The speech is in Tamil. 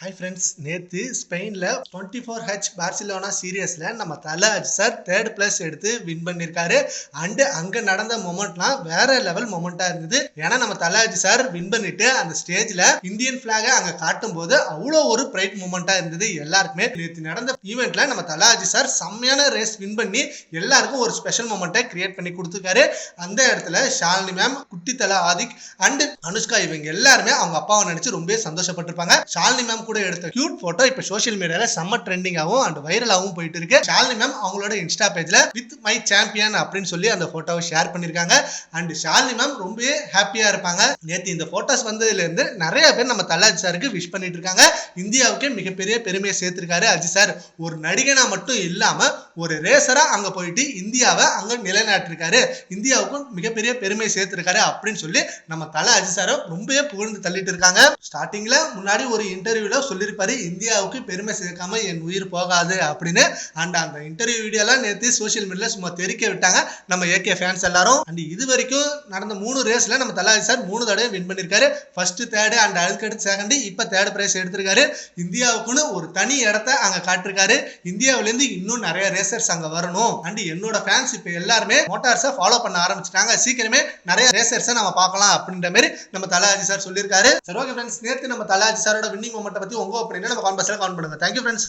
ஹாய் ஃப்ரெண்ட்ஸ் நேற்று ஸ்பெயினில் டுவெண்ட்டி ஃபோர் ஹெச் பார்சிலோனா சீரியஸில் நம்ம தலை சார் தேர்ட் பிளேஸ் எடுத்து வின் பண்ணியிருக்காரு அண்டு அங்கே நடந்த மொமெண்ட்லாம் வேற லெவல் மொமெண்ட்டாக இருந்தது. ஏன்னா நம்ம தலாஜி சார் வின் பண்ணிட்டு அந்த ஸ்டேஜில் இந்தியன் ஃப்ளாகை அங்கே காட்டும் போது அவ்வளோ ஒரு பிரைட் மூமெண்ட்டாக இருந்தது எல்லாருக்குமே. நேற்று நடந்த ஈவெண்ட்டில் நம்ம தலாஜி சார் செம்மையான ரேஸ் வின் பண்ணி எல்லாருக்கும் ஒரு ஸ்பெஷல் மூமெண்ட்டை கிரியேட் பண்ணி கொடுத்துருக்காரு. அந்த இடத்துல ஷாலினி மேம் குட்டி தலா ஆதிக் அண்டு அனுஷ்கா இவங்க எல்லாருமே அவங்க அப்பாவை நினச்சி ரொம்பவே சந்தோஷப்பட்டிருப்பாங்க. ஷாலினி மேம் கூட எடுத்த கியூட் போட்டோ இப்போ சோஷியல் மீடியால செம்ம ட்ரெண்டிங்காகவும் அண்ட் வைரலாகவும் போயிட்டு இருக்கு. ஷாலினி மேம் அவங்களோட இன்ஸ்டா பேஜ்ல வித் மை சாம்பியன் அப்படின்னு சொல்லி அந்த போட்டோவை ஷேர் பண்ணிருக்காங்க. அண்ட் ஷாலினி மேம் ரொம்பவே ஹாப்பியா இருப்பாங்க. நேற்று இந்த போட்டோஸ் வந்ததுல இருந்து நிறைய பேர் நம்ம தலாஜி சாருக்கு விஷ் பண்ணிட்டு இருக்காங்க. இந்தியாவுக்கே மிகப்பெரிய பெருமையை சேர்த்திருக்காரு அஜி சார் ஒரு நடிகனா மட்டும் இல்லாம ஒரு ரேசரா அங்க போயிட்டு இந்தியாவை அங்க நிலைநாட்டிருக்காரு. இந்தியாவுக்கும் மிகப்பெரிய பெருமை சேர்த்திருக்காரு அப்படின்னு சொல்லி நம்ம தலை அஜி சாரை ரொம்பவே புகழ்ந்து தள்ளிட்டு இருக்காங்க. ஸ்டார்டிங்ல முன்னாடி ஒரு இன்டர்வியூல சொல்லியிருப்பாரு இந்தியாவுக்கு பெருமை சேர்க்காம என் உயிர் போகாது அப்படின்னு. அண்ட் அந்த இன்டர்வியூ வீடியோலாம் நேற்று சோஷியல் மீடியால சும்மா தெரிக்க விட்டாங்க நம்ம ஏகே ஃபேன்ஸ் எல்லாரும். அண்ட் இது வரைக்கும் நடந்த மூணு ரேஸ்ல நம்ம தலாஜி சார் மூணு தடவை வின் பண்ணியிருக்காரு. ஃபர்ஸ்ட் தேர்டு அண்ட் அதுக்கடுத்து செகண்டு இப்போ தேர்ட் பிரைஸ் எடுத்திருக்காரு. இந்தியாவுக்குன்னு ஒரு தனி இடத்த அங்க காட்டிருக்காரு. இந்தியாவிலேருந்து இன்னும் நிறைய ரேசர்ஸ் அங்க வரணும். அண்ட் என்னோட ஃபேன்ஸ் இப்போ எல்லாருமே மோட்டார்ஸை ஃபாலோ பண்ண ஆரம்பிச்சிட்டாங்க. சீக்கிரமே நிறைய ரேசர்ஸை நம்ம பார்க்கலாம் அப்படின்ற மாதிரி நம்ம தலாஜி சார் சொல்லியிருக்காரு. சரி ஓகே ஃப்ரெண்ட்ஸ் நேற்று நம்ம தலாஜி சாரோட வின்னிங் மொமெண்ட்டை பத்தி உங்க ஒப்பீனியன் நம்ம கான்பர்ஸ்ல கவுண்ட் பண்ணுங்க. Thank you friends